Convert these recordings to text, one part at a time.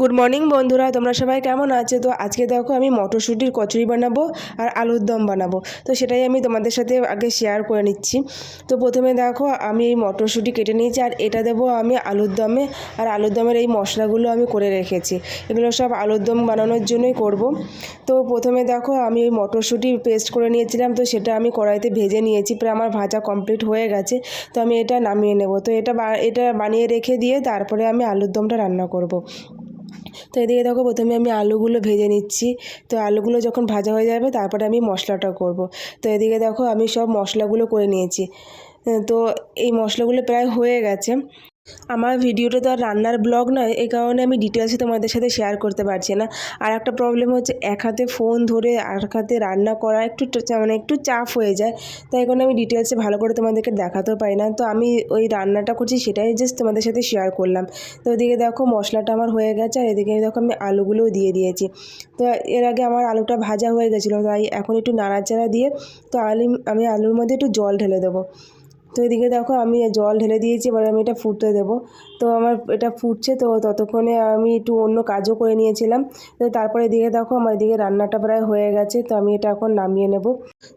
Good morning বন্ধুরা, তোমরা সবাই কেমন আছো? তো আজকে দেখো, আমি মটরশুঁটির কচুরি বানাবো আর আলুর দম বানাবো। তো সেটাই আমি তোমাদের সাথে আগে শেয়ার করে নিচ্ছি। তো প্রথমে দেখো, আমি এই মটরশুঁটি কেটে নিয়েছি আর এটা দেবো আমি আলুর দমে। আর আলুর দমের এই মশলাগুলো আমি করে রেখেছি। এগুলো সব আলুর দম বানানোর জন্যই করব। তো প্রথমে দেখো, আমি ওই মটরশুঁটি পেস্ট করে নিয়েছিলাম। তো সেটা আমি কড়াইতে ভেজে নিয়েছি। প্রায় আমার ভাজা কমপ্লিট হয়ে গেছে। তো আমি এটা নামিয়ে নেব। তো এটা এটা বানিয়ে রেখে দিয়ে তারপরে আমি আলুর দমটা রান্না করব। তো এদিকে দেখো প্রথমে আমি আলুগুলো ভেজে নিচ্ছি। তো আলুগুলো যখন ভাজা হয়ে যাবে, তারপরে আমি মশলাটা করব। তো এদিকে দেখো আমি সব মশলাগুলো করে নিয়েছি। তো এই মশলাগুলো প্রায় হয়ে গেছে। আমার ভিডিওটা তো আর রান্নার ব্লগ নয়, এই কারণে আমি ডিটেলসে তোমাদের সাথে শেয়ার করতে পারছি না। আর একটা প্রবলেম হচ্ছে, এক হাতে ফোন ধরে আর হাতে রান্না করা একটু মানে একটু চাপ হয়ে যায়। তাই কারণে আমি ডিটেলসে ভালো করে তোমাদেরকে দেখাতেও পারি না। তো আমি ওই রান্নাটা করছি সেটাই জাস্ট তোমাদের সাথে শেয়ার করলাম। তো ওদিকে দেখো মশলাটা আমার হয়ে গেছে, আর এদিকে দেখো আমি আলুগুলোও দিয়ে দিয়েছি। তো এর আগে আমার আলুটা ভাজা হয়ে গেছিল, তাই এখন একটু নাড়াচাড়া দিয়ে তো আলু, আমি আলুর মধ্যে একটু জল ঢেলে দেবো। তো এদিকে দেখো আমি জল ঢেলে দিয়েছি এবার আমি এটা ফুটতে দেবো। তো আমার এটা ফুটছে, তো ততক্ষণে আমি একটু অন্য কাজও করে নিয়েছিলাম। তো তারপরে এদিকে দেখো আমার এদিকে রান্নাটা প্রায় হয়ে গেছে, তো আমি এটা এখন নামিয়ে নেব।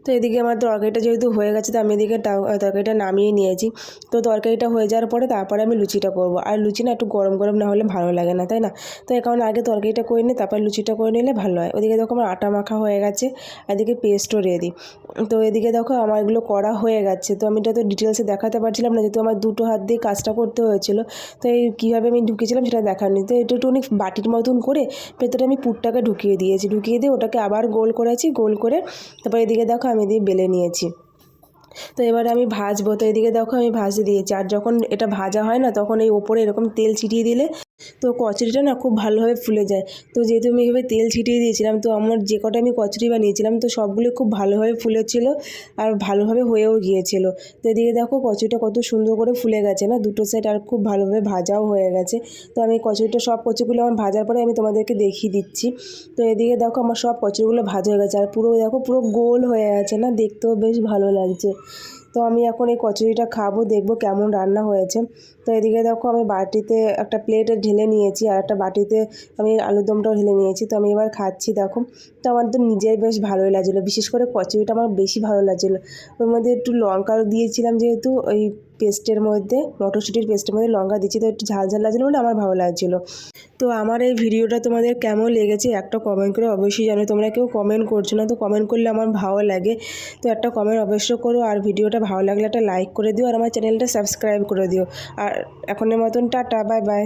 তো এদিকে আমার তরকারিটা যেহেতু হয়ে গেছে, তো আমি এদিকে তরকারিটা নামিয়ে নিয়েছি। তো তরকারিটা হয়ে যাওয়ার পরে তারপরে আমি লুচিটা করব। আর লুচি না একটু গরম গরম না হলে ভালো লাগে না, তাই না? তো এই কারণে আগে তরকারিটা করে নিই, তারপর লুচিটা করে নিলে ভালো হয়। ওদিকে দেখো আমার আটা মাখা হয়ে গেছে এদিকে পেস্টও রেডি তো এদিকে দেখো আমার এগুলো করা হয়ে গেছে, তো আমি এটা তো ডিটেলসে দেখাতে পারছিলাম না, যেহেতু আমার দুটো হাত দিয়ে কাজটা করতে হয়েছিল। তো এই কীভাবে আমি ঢুকিয়েছিলাম সেটা দেখানি তো এটা একটু অনেক বাটির মতন করে ভেতরে আমি পুরটাকে ঢুকিয়ে দিয়েছি। ঢুকিয়ে দিয়ে ওটাকে আবার গোল করেছি, গোল করে তারপর এদিকে দেখো আমি দিয়ে বেলে নিয়েছি। তো এবারে আমি ভাজবো। তো এদিকে দেখো আমি ভাজতে দিয়েছি। আর যখন এটা ভাজা হয় না তখন এই ওপরে এরকম তেল ছিটিয়ে দিলে তো কচুরিটা না খুব ভালোভাবে ফুলে যায়। তো যেহেতু আমি এভাবে তেল ছিটিয়ে দিয়েছিলাম, তো আমার যে কটা আমি কচুরি বানিয়েছিলাম, তো সবগুলো খুব ভালোভাবে ফুলেছিল আর ভালোভাবে হয়েও গিয়েছিল। তো এদিকে দেখো কচুরিটা কত সুন্দর করে ফুলে গেছে না, দুটো সাইড আর খুব ভালোভাবে ভাজাও হয়ে গেছে। তো আমি কচুরিটা সব কচুরিগুলো আমার ভাজার পরে আমি তোমাদেরকে দেখিয়ে দিচ্ছি। তো এদিকে দেখো আমার সব কচুরিগুলো ভাজা হয়ে গেছে আর পুরো দেখো পুরো গোল হয়ে গেছে না, দেখতেও বেশ ভালো লাগছে। তো আমি এখন এই কচুরিটা খাব, দেখব কেমন রান্না হয়েছে। তো এদিকে দেখো আমি বাটিতে একটা প্লেটে ঢেলে নিয়েছি আর একটা বাটিতে আমি আলুরদমটাও ঢেলে নিয়েছি। তো আমি এবার খাচ্ছি, দেখো। তো আমার তো নিজের বেশ ভালোই লাগছিল, বিশেষ করে কচুরিটা আমার বেশি ভালো লাগছিল। ওর মধ্যে একটু লঙ্কাও দিয়েছিলাম যেহেতু, ওই পেস্টের মধ্যে, মটরশুঁটির পেস্টের মধ্যে লঙ্কা দিচ্ছি। তো একটু ঝাল ঝাল লাগছিল বলে আমার ভালো লাগছিল। তো আমার এই ভিডিওটা তোমাদের কেমন লেগেছে একটা কমেন্ট করে অবশ্যই জানো তোমরা কেউ কমেন্ট করছ না, তো কমেন্ট করলে আমার ভালো লাগে। তো একটা কমেন্ট অবশ্যই করো আর ভিডিওটা ভালো লাগলে একটা লাইক করে দিও আর আমার চ্যানেলটা সাবস্ক্রাইব করে দিও। আর এখনের মতন টাটা বাই বাই